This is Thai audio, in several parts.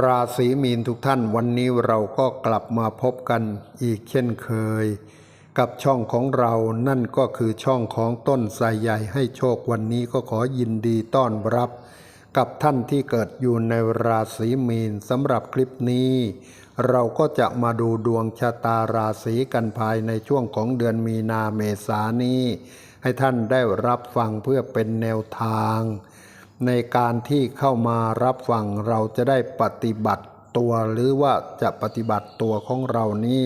ราศีมีนทุกท่านวันนี้เราก็กลับมาพบกันอีกเช่นเคย กับช่องของเรานั่นก็คือช่องของต้นไทรใหญ่ให้โชควันนี้ก็ขอยินดีต้อนรับ กับท่านที่เกิดอยู่ในราศีมีนสำหรับคลิปนี้ เราก็จะมาดูดวงชะตาราศีกันภายในช่วงของเดือนมีนาเมษานี้ ให้ท่านได้รับฟังเพื่อเป็นแนวทาง ในการที่เข้ามารับฟังเราจะได้ปฏิบัติตัวหรือว่าจะปฏิบัติตัวของเรานี้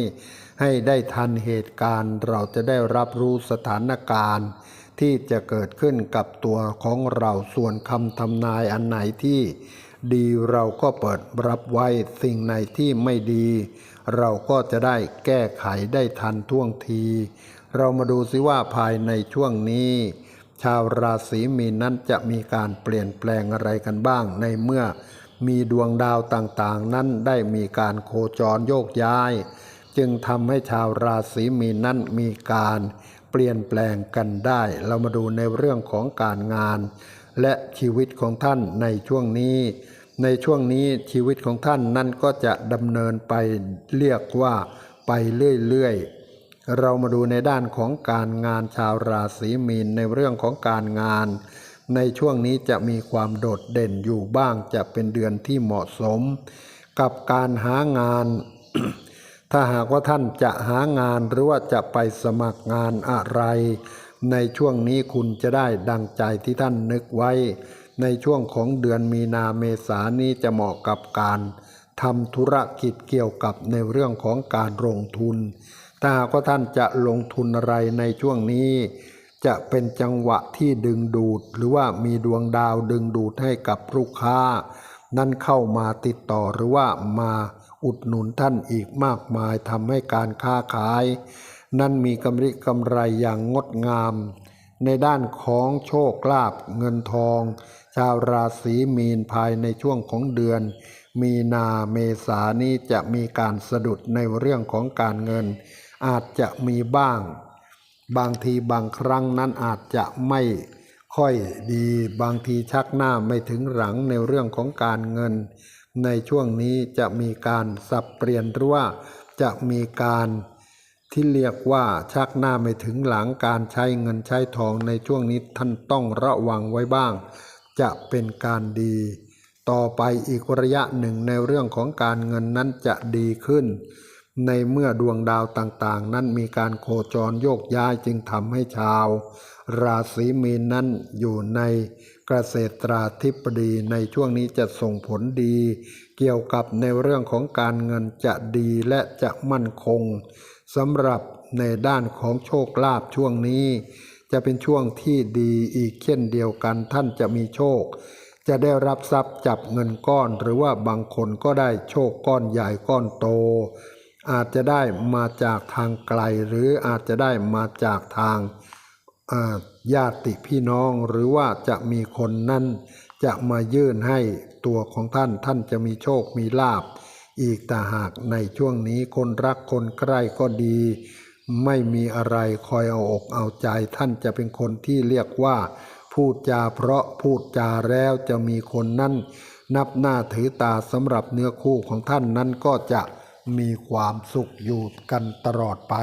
ให้ได้ทันเหตุการณ์ เราจะได้รับรู้สถานการณ์ ที่จะเกิดขึ้นกับตัวของเราส่วนคำทำนายอันไหนที่ดีเราก็เปิดรับไว้สิ่งไหนที่ไม่ดี เราก็จะได้แก้ไขได้ทันท่วงที เรามาดูซิว่าภายในช่วงนี้ ชาวราศีมีนนั้นจะมีการเปลี่ยนแปลงอะไรกันบ้าง ในเมื่อมีดวงดาวต่างๆ นั้นได้มีการโคจรโยกย้าย จึงทำให้ชาวราศีมีนนั้นมีการเปลี่ยนแปลงกันได้ เรามาดูในเรื่องของการงาน และชีวิตของท่านในช่วงนี้ ในช่วงนี้ชีวิตของท่านนั้นก็จะดำเนินไปเรียกว่าไปเรื่อยๆ เรามาดูในด้านของการงานชาวราศีมีนในเรื่องของการงาน ในช่วงนี้จะมีความโดดเด่นอยู่บ้างจะเป็นเดือนที่เหมาะสม กับการหางาน ถ้าหากว่าท่านจะหางานหรือว่าจะไปสมัครงานอะไร ในช่วงนี้คุณจะได้ดังใจที่ท่านนึกไว้ ในช่วงของเดือนมีนาเมษานี้จะเหมาะกับการทำธุรกิจเกี่ยวกับในเรื่องของการลงทุน ถ้าหากว่าท่านจะลงทุนอะไรในช่วงนี้ จะเป็นจังหวะที่ดึงดูด หรือว่ามีดวงดาวดึงดูดให้กับลูกค้า นั่นเข้ามาติดต่อหรือว่ามาอุดหนุนท่านอีกมากมายทำให้การค้าขาย นั่นมีกำไรกำไรอย่างงดงาม ในด้านของโชคลาภเงินทอง ชาวราศีมีนภายในช่วงของเดือน มีนาเมษานี้จะมีการสะดุดในเรื่องของการเงิน อาจจะมีบ้าง บางทีบางครั้งนั้นอาจจะไม่ค่อยดีบางทีชักหน้าไม่ถึงหลังในเรื่องของการเงิน ในช่วงนี้จะมีการสับเปลี่ยนหรือว่าจะมีการที่เรียกว่าชักหน้าไม่ถึงหลังการใช้เงินใช้ทองในช่วงนี้ท่านต้องระวังไว้บ้าง จะเป็นการดี ต่อไปอีกระยะหนึ่งในเรื่องของการเงินนั้นจะดีขึ้น ในเมื่อดวงดาวต่างๆ นั้นมีการโคจรโยกย้ายจึงทำให้ชาว ราศีมีนนั้นอยู่ในเกษตราธิบดีในช่วงนี้จะส่งผลดี เกี่ยวกับในเรื่องของการเงินจะดีและจะมั่นคงสำหรับในด้านของโชคลาภช่วงนี้ จะเป็นช่วงที่ดีอีกเช่นเดียวกันท่านจะมีโชค จะได้รับทรัพย์จับเงินก้อน หรือว่าบางคนก็ได้โชคก้อนใหญ่ก้อนโต อาจจะได้มาจากทางไกล หรืออาจจะได้มาจากทางญาติพี่น้องหรือว่าจะมีคนนั่นจะมายื่นให้ตัวของท่านท่านจะมีโชคมีลาบ อีกแต่หากในช่วงนี้คนรักคนใกล้ก็ดี ไม่มีอะไรคอยเอาอกเอาใจ ท่านจะเป็นคนที่เรียกว่า พูดจาเพราะพูดจาแล้วจะมีคนนั่นนับหน้าถือตาสำหรับเนื้อคู่ของท่านนั้นก็จะ มีความสุขอยู่กันตลอดไป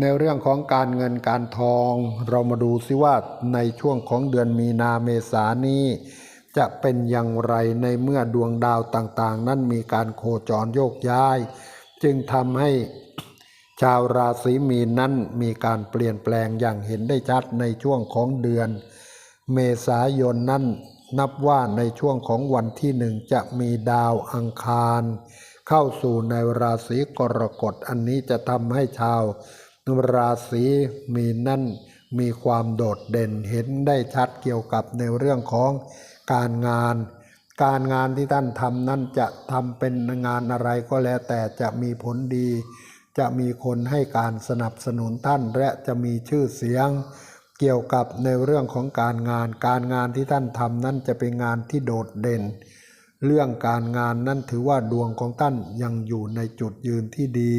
ในเรื่องของการเงินการทอง เรามาดูซิว่าในช่วงของเดือนมีนาเมษานี้ จะเป็นอย่างไรในเมื่อดวงดาวต่างๆ นั้นมีการโคจรโยกย้าย จึงทำให้ชาวราศีมีนนั้นมีการเปลี่ยนแปลงอย่างเห็นได้ชัดในช่วงของเดือน เมษายนนั้นนับว่าในช่วงของวันที่หนึ่งจะมีดาวอังคาร เข้าสู่ในราศีกรกฎอันนี้จะทำให้ชาว ราศีมีนั่นมีความโดดเด่นเห็นได้ชัดเกี่ยวกับในเรื่องของการงาน การงานที่ท่านทำนั่นจะทำเป็นงานอะไรก็แล้วแต่จะมีผลดี จะมีคนให้การสนับสนุนท่านและจะมีชื่อเสียง เกี่ยวกับในเรื่องของการงาน การงานที่ท่านทำนั้นจะเป็นงานที่โดดเด่น เรื่องการงานนั้นถือว่าดวงของท่านยังอยู่ในจุดยืนที่ดี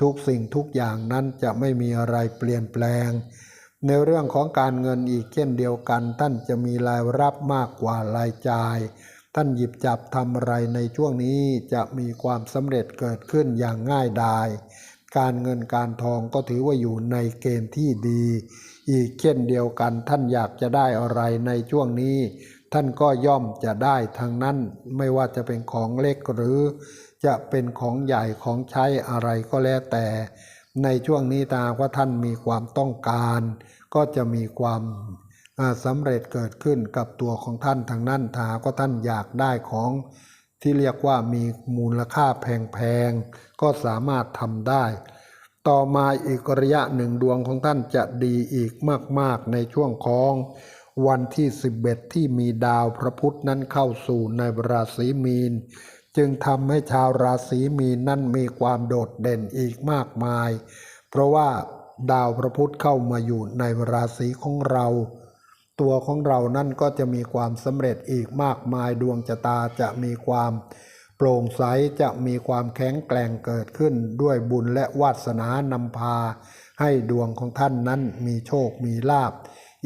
ทุกสิ่งทุกอย่างนั้นจะไม่มีอะไรเปลี่ยนแปลง ในเรื่องของการเงินอีกเช่นเดียวกัน ท่านจะมีรายรับมากกว่ารายจ่าย ท่านหยิบจับทำอะไรในช่วงนี้จะมีความสำเร็จเกิดขึ้นอย่างง่ายดายการเงินการทองก็ถือว่าอยู่ในเกณฑ์ที่ดี อีกเช่นเดียวกันท่านอยากจะได้อะไรในช่วงนี้ ท่านก็ย่อมจะได้ทางนั้นไม่ว่าจะเป็นของเล็กหรือจะเป็นของใหญ่ของใช้อะไรก็แล้วแต่ ในช่วงนี้ตาว่าท่านมีความต้องการ ก็จะมีความสำเร็จเกิดขึ้นกับตัวของท่านทางนั้นถ้ากว่าท่านอยากได้ของที่เรียกว่ามีมูลค่าแพงๆก็สามารถทำได้ ต่อมาอีกระยะหนึ่งดวงของท่านจะดีอีกมาก ๆ ในช่วงของ วันที่ 11 ที่มีดาวพระพุธนั้นเข้าสู่ในราศีมีน จึงทำให้ชาวราศีมีนนั้นมีความโดดเด่นอีกมากมาย เพราะว่าดาวพระพุธเข้ามาอยู่ในราศีของเรา ตัวของเรานั่นก็จะมีความสำเร็จอีกมากมายดวงชะตาจะมีความโปร่งใสจะมีความแข็งแกร่งเกิดขึ้นด้วยบุญและวาสนานำพา ให้ดวงของท่านนั้นมีโชคมีลาบ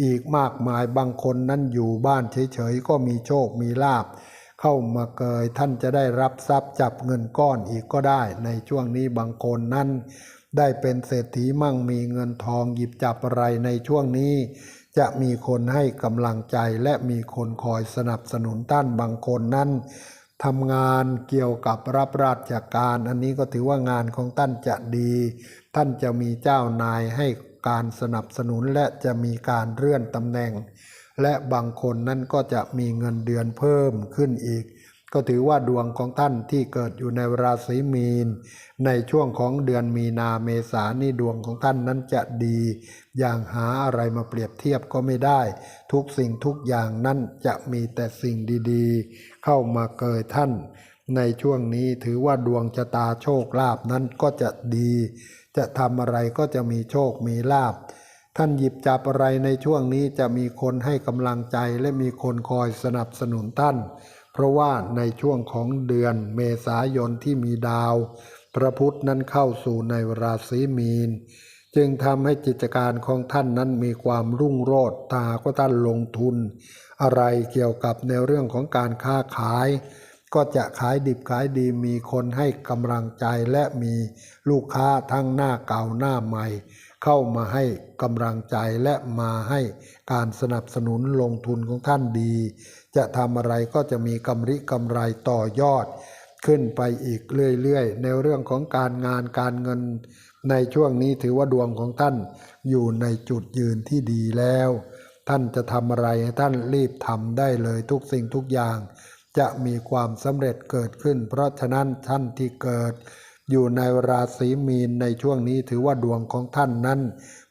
อีกมากมายบางคนนั้นอยู่บ้านเฉยๆก็มีโชคมีลาบเข้ามาเกยท่านจะได้รับทรัพย์จับเงินก้อนอีกก็ได้ ในช่วงนี้บางคนนั้น ได้เป็นเศรษฐีมั่งมีเงินทองหยิบจับอะไรในช่วงนี้ จะมีคนให้กำลังใจและมีคนคอยสนับสนุนท่านบางคนนั้นทำงานเกี่ยวกับรับราชการ อันนี้ก็ถือว่างานของท่านจะดี ท่านจะมีเจ้านายให้ การสนับสนุนและจะมีการเลื่อนตำแหน่ง และบางคนนั้นก็จะมีเงินเดือนเพิ่มขึ้นอีก ก็ถือว่าดวงของท่านที่เกิดอยู่ในราศีมีน ในช่วงของเดือนมีนาเมษานี่ดวงของท่านนั้นจะดี อย่างหาอะไรมาเปรียบเทียบก็ไม่ได้ ทุกสิ่งทุกอย่างนั้นจะมีแต่สิ่งดีๆ เข้ามาเกยท่านในช่วงนี้ถือว่าดวงชะตาโชคลาภนั้นก็จะดี จะทำอะไรก็จะมีโชคมีลาภท่านหยิบจับอะไรในช่วงนี้จะมีคนให้กำลังใจและมีคนคอยสนับสนุนท่าน เพราะว่าในช่วงของเดือนเมษายนที่มีดาว พระพุธนั้นเข้าสู่ในราศีมีน จึงทำให้กิจการของท่านนั้นมีความรุ่งโรจน์ตาก็ท่านลงทุน อะไรเกี่ยวกับในเรื่องของการค้าขาย ก็จะขายดิบขายดีมีคนให้กำลังใจและมีลูกค้าทั้งหน้าเก่าหน้าใหม่ เข้ามาให้กำลังใจและมาให้การสนับสนุนลงทุนของท่านดี จะทำอะไรก็จะมีกำไรกำไรต่อยอด ขึ้นไปอีกเรื่อยๆ ในเรื่องของการงานการเงิน ในช่วงนี้ถือว่าดวงของท่านอยู่ในจุดยืนที่ดีแล้ว ท่านจะทำอะไรให้ท่านรีบทำได้เลยทุกสิ่งทุกอย่าง จะมีความสำเร็จเกิดขึ้น เพราะฉะนั้นท่านที่เกิด อยู่ในราศีมีนในช่วงนี้ถือว่าดวงของท่านนั้น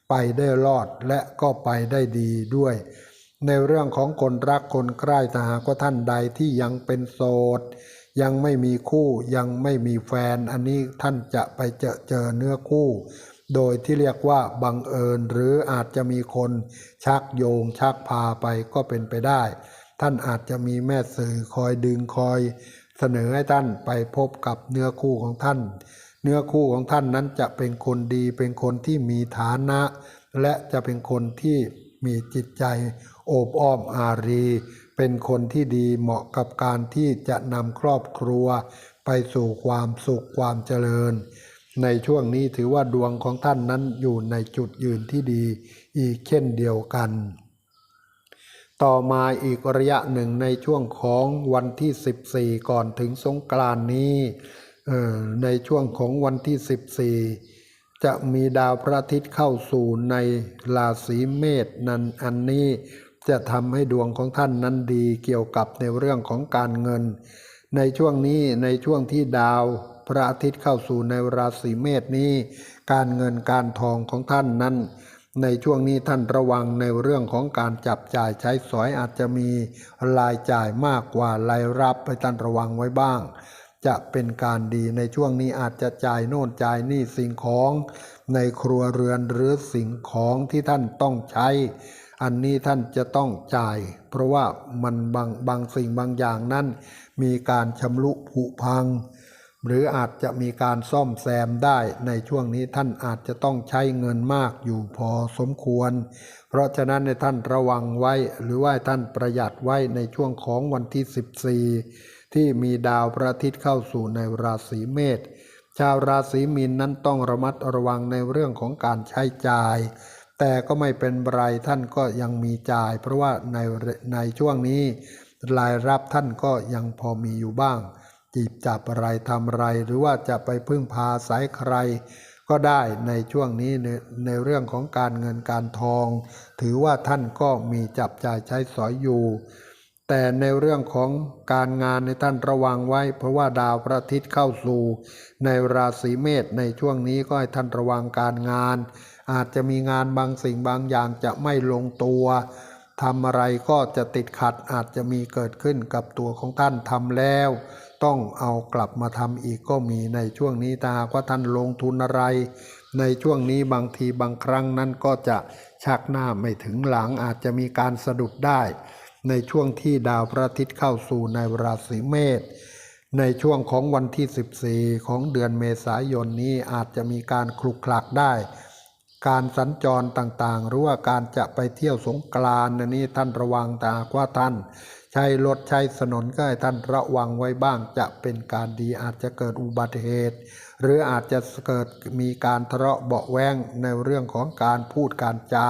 ไปได้รอดและก็ไปได้ดีด้วย ในเรื่องของคนรักคนใกล้ถ้าหากว่าท่านใดที่ยังเป็นโสดยังไม่มีคู่ยังไม่มีแฟน อันนี้ท่านจะไปเจอเจอเนื้อคู่ โดยที่เรียกว่าบังเอิญหรืออาจจะมีคนชักโยงชักพาไปก็เป็นไปได้ ท่านอาจจะมีแม่สื่อคอยดึงคอยเสนอให้ท่านไปพบกับเนื้อคู่ของท่าน เนื้อคู่ของท่านนั้นจะเป็นคนดีเป็นคนที่มีฐานะ และจะเป็นคนที่มีจิตใจโอบอ้อมอารี เป็นคนที่ดีเหมาะกับการที่จะนำครอบครัว ไปสู่ความสุขความเจริญ ในช่วงนี้ถือว่าดวงของท่านนั้นอยู่ในจุดยืนที่ดี อีกเช่นเดียวกัน ต่อมาอีกระยะหนึ่งในช่วงของวันที่ 14 ก่อนถึงสงกรานนี้ในช่วงของวันที่ 14 จะมีดาวพระอาทิตย์เข้าสู่ในราศีเมษนั้นอันนี้จะทำให้ดวงของท่านนั้นดีเกี่ยวกับในเรื่องของการเงิน ในช่วงนี้ในช่วงที่ดาวพระอาทิตย์เข้าสู่ในราศีเมษนี้ การเงินการทองของท่านนั้น ในช่วงนี้ท่านระวังในเรื่องของการจับจ่ายใช้สอยอาจจะมีรายจ่ายมากกว่ารายรับไปท่านระวังไว้บ้าง จะเป็นการดีในช่วงนี้อาจจะจ่ายโน่นจ่ายนี่สิ่งของในครัวเรือนหรือสิ่งของที่ท่านต้องใช้ อันนี้ท่านจะต้องจ่าย เพราะว่ามันบางบางสิ่งบางอย่างนั้น มีการชำรุผุพัง หรืออาจจะมีการซ่อมแซมได้ในช่วงนี้ท่านอาจจะต้องใช้เงินมากอยู่พอสมควร เพราะฉะนั้นในท่านระวังไว้หรือว่าท่านประหยัดไว้ในช่วงของวันที่ 14 ที่มีดาวพระอาทิตย์เข้าสู่ในราศีเมษชาวราศีมีนนั้นต้องระมัดระวังในเรื่องของการใช้จ่าย แต่ก็ไม่เป็นไรท่านก็ยังมีจ่าย เพราะว่าในในช่วงนี้รายรับท่านก็ยังพอมีอยู่บ้าง จีบจับอะไรทำอะไร หรือว่าจะไปพึ่งพาสายใคร ก็ได้ในช่วงนี้ในในเรื่องของการเงินการทอง ถือว่าท่านก็มีจับจ่ายใช้สอยอยู่ แต่ในเรื่องของการงานในท่านระวังไว้ เพราะว่าดาวพระอาทิตย์เข้าสู่ ในราศีเมษในช่วงนี้ก็ให้ท่านระวังการงาน อาจจะมีงานบางสิ่งบางอย่างจะไม่ลงตัว ทำอะไรก็จะติดขัดอาจจะมีเกิดขึ้นกับตัวของท่านทำแล้ว ต้องเอากลับมาทำอีกก็มีในช่วงนี้ถ้าว่าท่านลงทุนอะไร ในช่วงนี้บางทีบางครั้งนั้นก็จะชักหน้าไม่ถึงหลังอาจจะมีการสะดุดได้ ในช่วงที่ดาวพระอาทิตย์เข้าสู่ในราศีเมษในช่วงของวันที่ 14 ของเดือนเมษายนนี้อาจจะมีการคลุกคลักได้ การสัญจรต่างๆ หรือว่าการจะไปเที่ยวสงกรานต์นี้ท่านระวังตาว่าท่าน ใช้รถใช้ถนนก็ให้ท่านระวังไว้บ้างจะเป็นการดีอาจจะเกิดอุบัติเหตุ หรืออาจจะเกิดมีการทะเลาะเบาแวงในเรื่องของการพูดการจา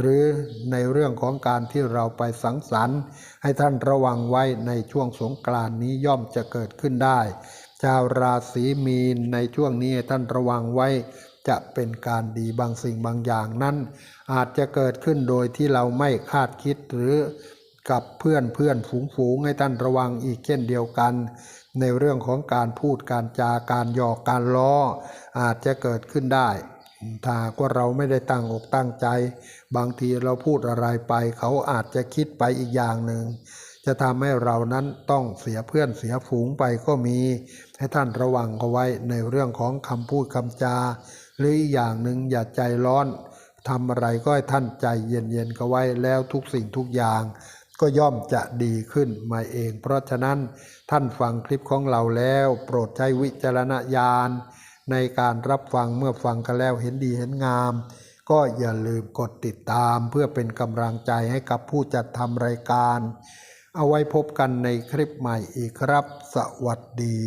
หรือในเรื่องของการที่เราไปสังสรรค์ ให้ท่านระวังไว้ในช่วงสงกรานต์นี้ย่อมจะเกิดขึ้นได้ ชาวราศีมีนในช่วงนี้ท่านระวังไว้ จะเป็นการดีบางสิ่งบางอย่างนั้น อาจจะเกิดขึ้นโดยที่เราไม่คาดคิดหรือกับเพื่อนเพื่อนฝูงฝูงให้ท่านระวังอีกเช่นเดียวกัน ในเรื่องของการพูดการจาการหยอกการล้อ อาจจะเกิดขึ้นได้ถ้ากว่าเราไม่ได้ตั้งอกตั้งใจ บางทีเราพูดอะไรไป เขาอาจจะคิดไปอีกอย่างหนึ่ง จะทำให้เรานั้นต้องเสียเพื่อนเสียฝูงไปก็มี ให้ท่านระวังเอาไว้ในเรื่องของคำพูดคำจา หรืออีกอย่างหนึ่งอย่าใจร้อนทำอะไรก็ให้ท่านใจเย็นๆก็ไว้แล้วทุกสิ่งทุกอย่าง ก็ย่อมจะดีขึ้นมาเอง เพราะฉะนั้นท่านฟังคลิปของเราแล้ว โปรดใช้วิจารณญาณในการรับฟังเมื่อฟังกันแล้วเห็นดีเห็นงาม ก็อย่าลืมกดติดตามเพื่อเป็นกำลังใจให้กับผู้จัดทำรายการ เอาไว้พบกันในคลิปใหม่อีกครับ สวัสดี